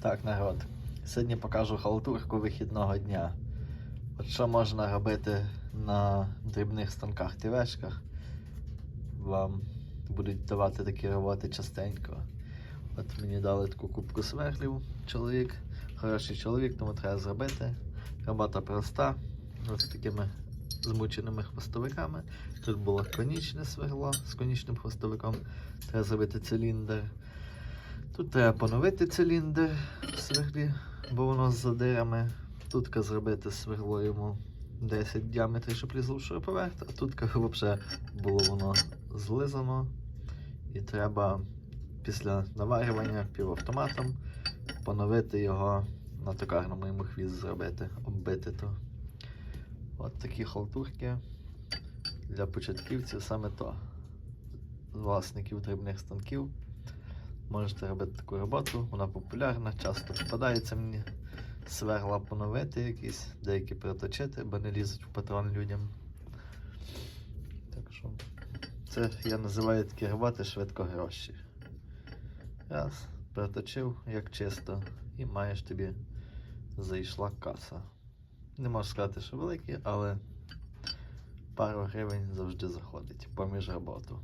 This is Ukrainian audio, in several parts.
Так, народ. Сьогодні покажу халтурку вихідного дня. От що можна робити на дрібних станках тівешках. Вам будуть давати такі роботи частенько. От мені дали таку кубку сверлів чоловік. Хороший чоловік, тому треба зробити. Робота проста. Ось такими змученими хвостовиками. Тут було конічне сверло з конічним хвостовиком. Треба зробити циліндр. Тут треба поновити циліндр сверлі, бо воно з задирами. Тут зробити сверло йому 10 діаметрів, щоб лізло шуруповерт, а тут взагалі було воно злизано. І треба після наварювання півавтоматом поновити його на токарному йому хвіст зробити, оббити то. От такі халтурки для початківців саме то. Власників дрібних станків. Можете робити таку роботу, вона популярна, часто попадається мені сверла поновити якісь, деякі приточити, бо не лізуть в патрон людям. Так що це я називаю такі роботи швидко гроші. Раз, приточив, як чисто, і маєш тобі зайшла каса. Не можу сказати, що великі, але пару гривень завжди заходить поміж роботу.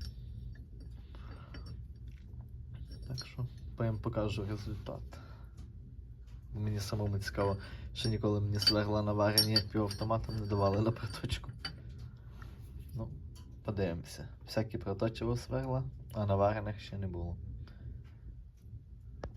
Так що потім покажу результат. Мені самому цікаво, що ніколи мені на наварені як півавтоматом не давали на проточку. Ну, подивимося. Всякі проточили сверла, а наварених ще не було.